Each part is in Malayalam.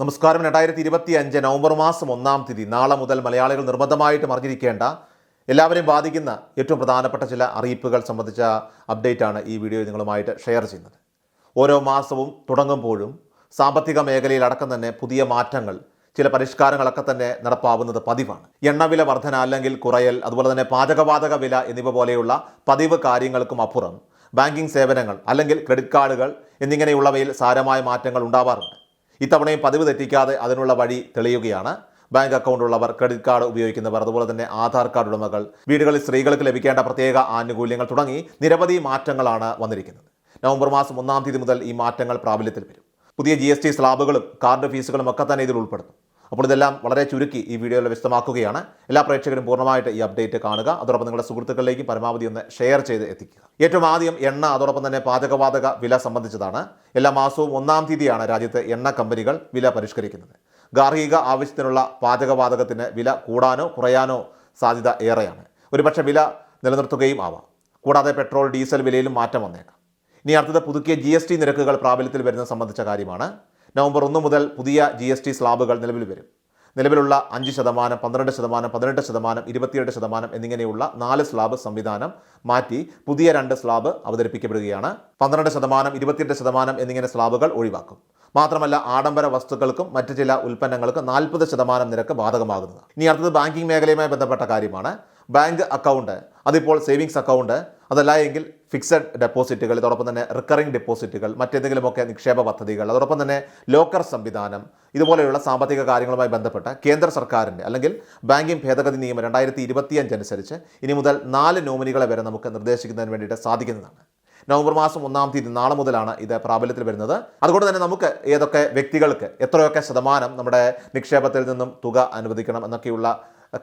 നമസ്കാരം. രണ്ടായിരത്തി ഇരുപത്തി അഞ്ച് നവംബർ മാസം ഒന്നാം തീയതി. നാളെ മുതൽ മലയാളികൾ നിർബന്ധമായിട്ട് അറിഞ്ഞിരിക്കേണ്ട എല്ലാവരെയും ബാധിക്കുന്ന ഏറ്റവും പ്രധാനപ്പെട്ട ചില അറിയിപ്പുകൾ സംബന്ധിച്ച അപ്ഡേറ്റ് ആണ് ഈ വീഡിയോ നിങ്ങളുമായിട്ട് ഷെയർ ചെയ്യുന്നത്. ഓരോ മാസവും തുടങ്ങുമ്പോഴും സാമ്പത്തിക മേഖലയിൽ അടക്കം തന്നെ പുതിയ മാറ്റങ്ങൾ ചില പരിഷ്കാരങ്ങളൊക്കെ തന്നെ നടപ്പാവുന്നത് പതിവാണ്. എണ്ണവില വർധന അല്ലെങ്കിൽ കുറയൽ അതുപോലെ തന്നെ പാചകവാതക വില എന്നിവ പോലെയുള്ള പതിവ് കാര്യങ്ങൾക്കും അപ്പുറം ബാങ്കിംഗ് സേവനങ്ങൾ അല്ലെങ്കിൽ ക്രെഡിറ്റ് കാർഡുകൾ എന്നിങ്ങനെയുള്ളവയിൽ സാരമായ മാറ്റങ്ങൾ ഉണ്ടാവാറുണ്ട്. ഇത്തവണയും പതിവ് തെറ്റിക്കാതെ അതിനുള്ള വഴി തെളിയുകയാണ്. ബാങ്ക് അക്കൗണ്ട് ഉള്ളവർ ക്രെഡിറ്റ് കാർഡ് ഉപയോഗിക്കുന്നവർ അതുപോലെ തന്നെ ആധാർ കാർഡ് ഉടമകൾ. വീടുകളിൽ സ്ത്രീകൾക്ക് ലഭിക്കേണ്ട പ്രത്യേക ആനുകൂല്യങ്ങൾ തുടങ്ങി നിരവധി മാറ്റങ്ങളാണ് വന്നിരിക്കുന്നത്. നവംബർ മാസം ഒന്നാം തീയതി മുതൽ ഈ മാറ്റങ്ങൾ പ്രാബല്യത്തിൽ വരും. പുതിയ ജി സ്ലാബുകളും കാർഡ് ഫീസുകളും ഒക്കെ തന്നെ ഇതിൽ ഉൾപ്പെടുന്നു. അപ്പോൾ ഇതെല്ലാം വളരെ ചുരുക്കി ഈ വീഡിയോയിൽ വ്യക്തമാക്കുകയാണ്. എല്ലാ പ്രേക്ഷകരും പൂർണമായിട്ട് ഈ അപ്ഡേറ്റ് കാണുക. അതോടൊപ്പം നിങ്ങളുടെ സുഹൃത്തുക്കളിലേക്കും പരമാവധി ഒന്ന് ഷെയർ ചെയ്ത് എത്തിക്കുക. ഏറ്റവും ആദ്യം എണ്ണ അതോടൊപ്പം തന്നെ പാചകവാതക വില സംബന്ധിച്ചതാണ്. എല്ലാ മാസവും ഒന്നാം തീയതിയാണ് രാജ്യത്തെ എണ്ണ കമ്പനികൾ വില പരിഷ്കരിക്കുന്നത്. ഗാർഹിക ആവശ്യത്തിനുള്ള പാചകവാതകത്തിന് വില കൂടാനോ കുറയാനോ സാധ്യത ഏറെയാണ്. ഒരുപക്ഷെ വില നിലനിർത്തുകയും ആവാം. കൂടാതെ പെട്രോൾ ഡീസൽ വിലയിലും മാറ്റം വന്നേക്കാം. ഇനി അടുത്തത് പുതുക്കിയ ജി നിരക്കുകൾ പ്രാബല്യത്തിൽ വരുന്നത് സംബന്ധിച്ച കാര്യമാണ്. നവംബർ ഒന്ന് മുതൽ പുതിയ ജി എസ് ടി സ്ലാബുകൾ നിലവിൽ വരും. നിലവിലുള്ള അഞ്ച് ശതമാനം പന്ത്രണ്ട് ശതമാനം പതിനെട്ട് ശതമാനം ഇരുപത്തിയെട്ട് ശതമാനം എന്നിങ്ങനെയുള്ള നാല് സ്ലാബ് സംവിധാനം മാറ്റി പുതിയ രണ്ട് സ്ലാബ് അവതരിപ്പിക്കപ്പെടുകയാണ്. പന്ത്രണ്ട് ശതമാനം ഇരുപത്തിയെട്ട് ശതമാനം എന്നിങ്ങനെ സ്ലാബുകൾ ഒഴിവാക്കും. മാത്രമല്ല ആഡംബര വസ്തുക്കൾക്കും മറ്റ് ചില ഉൽപ്പന്നങ്ങൾക്കും നാൽപ്പത് ശതമാനം നിരക്ക് ബാധകമാകുന്നത്. ഇനി അടുത്തത് ബാങ്കിംഗ് മേഖലയുമായി ബന്ധപ്പെട്ട കാര്യമാണ്. ബാങ്ക് അക്കൗണ്ട് അതിപ്പോൾ സേവിങ്സ് അക്കൗണ്ട് അതല്ല എങ്കിൽ ഫിക്സഡ് ഡെപ്പോസിറ്റുകൾ ഇതോടൊപ്പം തന്നെ റിക്കറിംഗ് ഡെപ്പോസിറ്റുകൾ മറ്റേതെങ്കിലുമൊക്കെ നിക്ഷേപ പദ്ധതികൾ അതോടൊപ്പം തന്നെ ലോക്കർ സംവിധാനം ഇതുപോലെയുള്ള സാമ്പത്തിക കാര്യങ്ങളുമായി ബന്ധപ്പെട്ട കേന്ദ്ര സർക്കാരിന്റെ അല്ലെങ്കിൽ ബാങ്കിംഗ് ഭേദഗതി നിയമം രണ്ടായിരത്തി ഇരുപത്തിയഞ്ച് അനുസരിച്ച് ഇനി മുതൽ നാല് നോമിനികളെ വരെ നമുക്ക് നിർദ്ദേശിക്കുന്നതിന് വേണ്ടിയിട്ട് സാധിക്കുന്നതാണ്. നവംബർ മാസം ഒന്നാം തീയതി നാളെ മുതലാണ് ഇത് പ്രാബല്യത്തിൽ വരുന്നത്. അതുകൊണ്ട് തന്നെ നമുക്ക് ഏതൊക്കെ വ്യക്തികൾക്ക് എത്രയൊക്കെ ശതമാനം നമ്മുടെ നിക്ഷേപത്തിൽ നിന്നും തുക അനുവദിക്കണം എന്നൊക്കെയുള്ള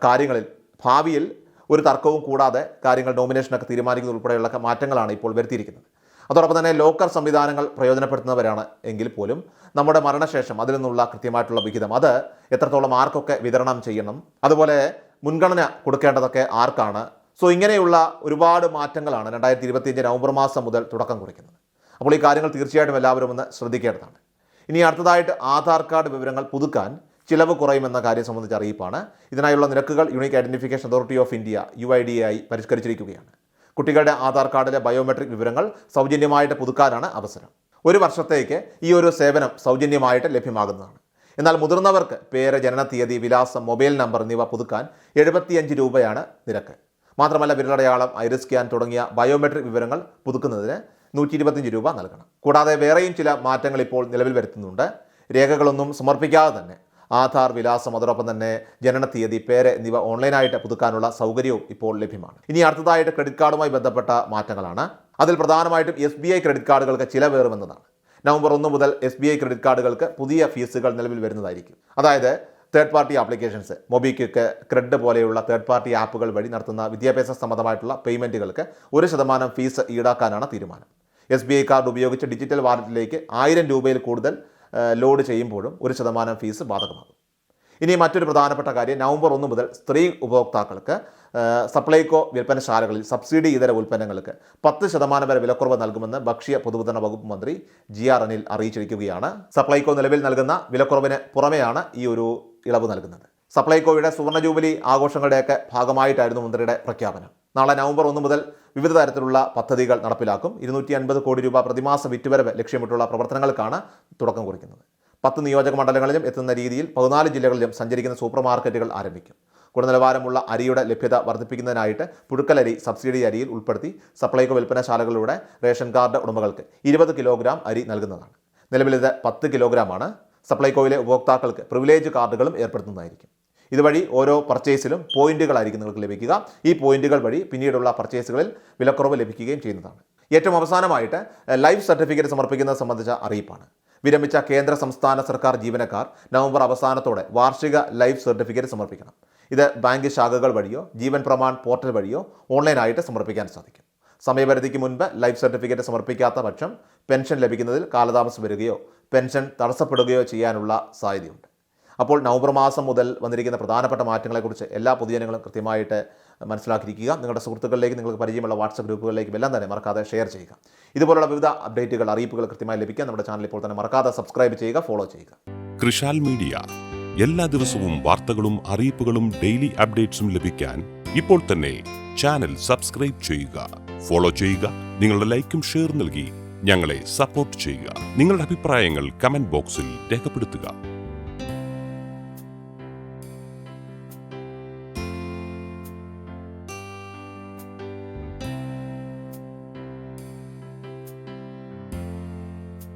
കാര്യങ്ങളിൽ ഭാവിയിൽ ഒരു തർക്കവും കൂടാതെ കാര്യങ്ങൾ നോമിനേഷനൊക്കെ തീരുമാനിക്കുന്ന ഉൾപ്പെടെയുള്ള മാറ്റങ്ങളാണ് ഇപ്പോൾ വരുത്തിയിരിക്കുന്നത്. അതോടൊപ്പം തന്നെ ലോക്കർ സംവിധാനങ്ങൾ പ്രയോജനപ്പെടുത്തുന്നവരാണ് എങ്കിൽ പോലും നമ്മുടെ മരണശേഷം അതിൽ നിന്നുള്ള കൃത്യമായിട്ടുള്ള വിഹിതം അത് എത്രത്തോളം ആർക്കൊക്കെ വിതരണം ചെയ്യണം അതുപോലെ മുൻഗണന കൊടുക്കേണ്ടതൊക്കെ ആർക്കാണ്. സോ ഇങ്ങനെയുള്ള ഒരുപാട് മാറ്റങ്ങളാണ് രണ്ടായിരത്തി ഇരുപത്തിയഞ്ച് നവംബർ മാസം മുതൽ തുടക്കം കുറിക്കുന്നത്. അപ്പോൾ ഈ കാര്യങ്ങൾ തീർച്ചയായിട്ടും എല്ലാവരും ഒന്ന് ശ്രദ്ധിക്കേണ്ടതാണ്. ഇനി അടുത്തതായിട്ട് ആധാർ കാർഡ് വിവരങ്ങൾ പുതുക്കാൻ ചിലവ് കുറയുമെന്ന കാര്യം സംബന്ധിച്ച അറിയിപ്പാണ്. ഇതിനായുള്ള നിരക്കുകൾ unique identification authority of India U I D ആയി പരിഷ്കരിച്ചിരിക്കുകയാണ്. കുട്ടികളുടെ ആധാർ കാർഡിലെ ബയോമെട്രിക് വിവരങ്ങൾ സൗജന്യമായിട്ട് പുതുക്കാനാണ് അവസരം. ഒരു വർഷത്തേക്ക് ഈ ഒരു സേവനം സൗജന്യമായിട്ട് ലഭ്യമാകുന്നതാണ്. എന്നാൽ മുതിർന്നവർക്ക് പേര് ജനന തീയതി വിലാസം മൊബൈൽ നമ്പർ എന്നിവ പുതുക്കാൻ എഴുപത്തിയഞ്ച് രൂപയാണ് നിരക്ക്. മാത്രമല്ല വിരലടയാളം ഐറിസ് സ്കാൻ തുടങ്ങിയ ബയോമെട്രിക് വിവരങ്ങൾ പുതുക്കുന്നതിന് നൂറ്റി ഇരുപത്തിയഞ്ച് രൂപ നൽകണം. കൂടാതെ വേറെയും ചില മാറ്റങ്ങൾ ഇപ്പോൾ നിലവിൽ വരുത്തുന്നുണ്ട്. രേഖകളൊന്നും സമർപ്പിക്കാതെ തന്നെ ആധാർ വിലാസം അതോടൊപ്പം തന്നെ ജനന തീയതി പേര് എന്നിവ ഓൺലൈനായിട്ട് പുതുക്കാനുള്ള സൗകര്യവും ഇപ്പോൾ ലഭ്യമാണ്. ഇനി അടുത്തതായിട്ട് ക്രെഡിറ്റ് കാർഡുമായി ബന്ധപ്പെട്ട മാറ്റങ്ങളാണ്. അതിൽ പ്രധാനമായിട്ടും എസ് ബി ഐ ക്രെഡിറ്റ് കാർഡുകൾക്ക് ചിലവേറുമെന്നതാണ്. നവംബർ ഒന്ന് മുതൽ എസ് ബി ഐ ക്രെഡിറ്റ് കാർഡുകൾക്ക് പുതിയ ഫീസുകൾ നിലവിൽ വരുന്നതായിരിക്കും. അതായത് third party applications MobiKwik CRED പോലെയുള്ള തേർഡ് പാർട്ടി ആപ്പുകൾ വഴി നടത്തുന്ന വിദ്യാഭ്യാസ സംബന്ധമായിട്ടുള്ള പേയ്മെന്റുകൾക്ക് ഒരു ശതമാനം ഫീസ് ഈടാക്കാനാണ് തീരുമാനം. എസ് ബി ഐ കാർഡ് ഉപയോഗിച്ച് ഡിജിറ്റൽ വാലറ്റിലേക്ക് ആയിരം രൂപയിൽ കൂടുതൽ ലോഡ് ചെയ്യുമ്പോഴും ഒരു ശതമാനം ഫീസ് ബാധകമാകും. ഇനി മറ്റൊരു പ്രധാനപ്പെട്ട കാര്യം നവംബർ ഒന്ന് മുതൽ സ്ത്രീ ഉപഭോക്താക്കൾക്ക് സപ്ലൈകോ വിൽപ്പനശാലകളിൽ സബ്സിഡി ഇതര ഉൽപ്പന്നങ്ങൾക്ക് പത്ത് ശതമാനം വരെ വിലക്കുറവ് നൽകുമെന്ന് ഭക്ഷ്യ പൊതുവിതരണ വകുപ്പ് മന്ത്രി ജി ആർ അനിൽ അറിയിച്ചിരിക്കുകയാണ്. സപ്ലൈകോ നിലവിൽ നൽകുന്ന വിലക്കുറവിന് പുറമെയാണ് ഈ ഒരു ഇളവ് നൽകുന്നത്. സപ്ലൈകോയുടെ സുവർണ ജൂബിലി ആഘോഷങ്ങളുടെയൊക്കെ ഭാഗമായിട്ടായിരുന്നു മന്ത്രിയുടെ പ്രഖ്യാപനം. നാളെ നവംബർ ഒന്ന് മുതൽ വിവിധ തരത്തിലുള്ള പദ്ധതികൾ നടപ്പിലാക്കും. ഇരുന്നൂറ്റി അൻപത് കോടി രൂപ പ്രതിമാസ വിറ്റുവരവ് ലക്ഷ്യമിട്ടുള്ള പ്രവർത്തനങ്ങൾക്കാണ് തുടക്കം കുറിക്കുന്നത്. പത്ത് നിയോജക മണ്ഡലങ്ങളിലും എത്തുന്ന രീതിയിൽ പതിനാല് ജില്ലകളിലും സഞ്ചരിക്കുന്ന സൂപ്പർ മാർക്കറ്റുകൾ ആരംഭിക്കും. ഗുണനിലവാരമുള്ള അരിയുടെ ലഭ്യത വർദ്ധിപ്പിക്കുന്നതിനായിട്ട് പുഴുക്കലരി സബ്സിഡി അരിയിൽ ഉൾപ്പെടുത്തി സപ്ലൈകോ വിൽപ്പനശാലകളിലൂടെ റേഷൻ കാർഡ് ഉടമകൾക്ക് ഇരുപത് കിലോഗ്രാം അരി നൽകുന്നതാണ്. നിലവിൽ ഇത് പത്ത് കിലോഗ്രാമാണ്. സപ്ലൈകോയിലെ ഉപഭോക്താക്കൾക്ക് പ്രിവിലേജ് കാർഡുകളും ഏർപ്പെടുത്തുന്നതായിരിക്കും. ഇതുവഴി ഓരോ പർച്ചേസിലും പോയിന്റുകളായിരിക്കും നിങ്ങൾക്ക് ലഭിക്കുക. ഈ പോയിന്റുകൾ വഴി പിന്നീടുള്ള പർച്ചേസുകളിൽ വിലക്കുറവ് ലഭിക്കുകയും ചെയ്യുന്നതാണ്. ഏറ്റവും അവസാനമായിട്ട് ലൈഫ് സർട്ടിഫിക്കറ്റ് സമർപ്പിക്കുന്നത് സംബന്ധിച്ച അറിയിപ്പാണ്. വിരമിച്ച കേന്ദ്ര സംസ്ഥാന സർക്കാർ ജീവനക്കാർ നവംബർ അവസാനത്തോടെ വാർഷിക ലൈഫ് സർട്ടിഫിക്കറ്റ് സമർപ്പിക്കണം. ഇത് ബാങ്ക് ശാഖകൾ വഴിയോ ജീവൻ പ്രമാൺ പോർട്ടൽ വഴിയോ ഓൺലൈനായിട്ട് സമർപ്പിക്കാൻ സാധിക്കും. സമയപരിധിക്ക് മുൻപ് ലൈഫ് സർട്ടിഫിക്കറ്റ് സമർപ്പിക്കാത്ത പക്ഷം പെൻഷൻ ലഭിക്കുന്നതിൽ കാലതാമസം വരികയോ പെൻഷൻ തടസ്സപ്പെടുകയോ ചെയ്യാനുള്ള സാധ്യതയുണ്ട്. അപ്പോൾ നവംബർ മാസം മുതൽ വന്നിരിക്കുന്ന പ്രധാനപ്പെട്ട മാറ്റങ്ങളെക്കുറിച്ച് എല്ലാ പൊതുജനങ്ങളും കൃത്യമായിട്ട് മനസ്സിലാക്കിയിരിക്കുക. നിങ്ങളുടെ സുഹൃത്തുക്കളിലേക്ക് നിങ്ങൾക്ക് പരിചയമുള്ള വാട്സപ്പ് ഗ്രൂപ്പുകളിലേക്കും എല്ലാം തന്നെ മറക്കാതെ ഷെയർ ചെയ്യുക. ഇതുപോലുള്ള വിവിധ അപ്ഡേറ്റുകൾ അറിയിപ്പുകൾ കൃത്യമായി ലഭിക്കാൻ നമ്മുടെ ചാനൽ ഇപ്പോൾ തന്നെ മറക്കാതെ സബ്സ്ക്രൈബ് ചെയ്യുക ഫോളോ ചെയ്യുക. കൃഷാൽ മീഡിയ. എല്ലാ ദിവസവും വാർത്തകളും അറിയിപ്പുകളും ഡെയിലി അപ്ഡേറ്റ്സും ലഭിക്കാൻ ഇപ്പോൾ തന്നെ ചാനൽ സബ്സ്ക്രൈബ് ചെയ്യുക ഫോളോ ചെയ്യുക നിങ്ങളുടെ ലൈക്കും ഷെയർ നൽകി ഞങ്ങളെ സപ്പോർട്ട് ചെയ്യുക. നിങ്ങളുടെ അഭിപ്രായങ്ങൾ കമന്റ് ബോക്സിൽ രേഖപ്പെടുത്തുക.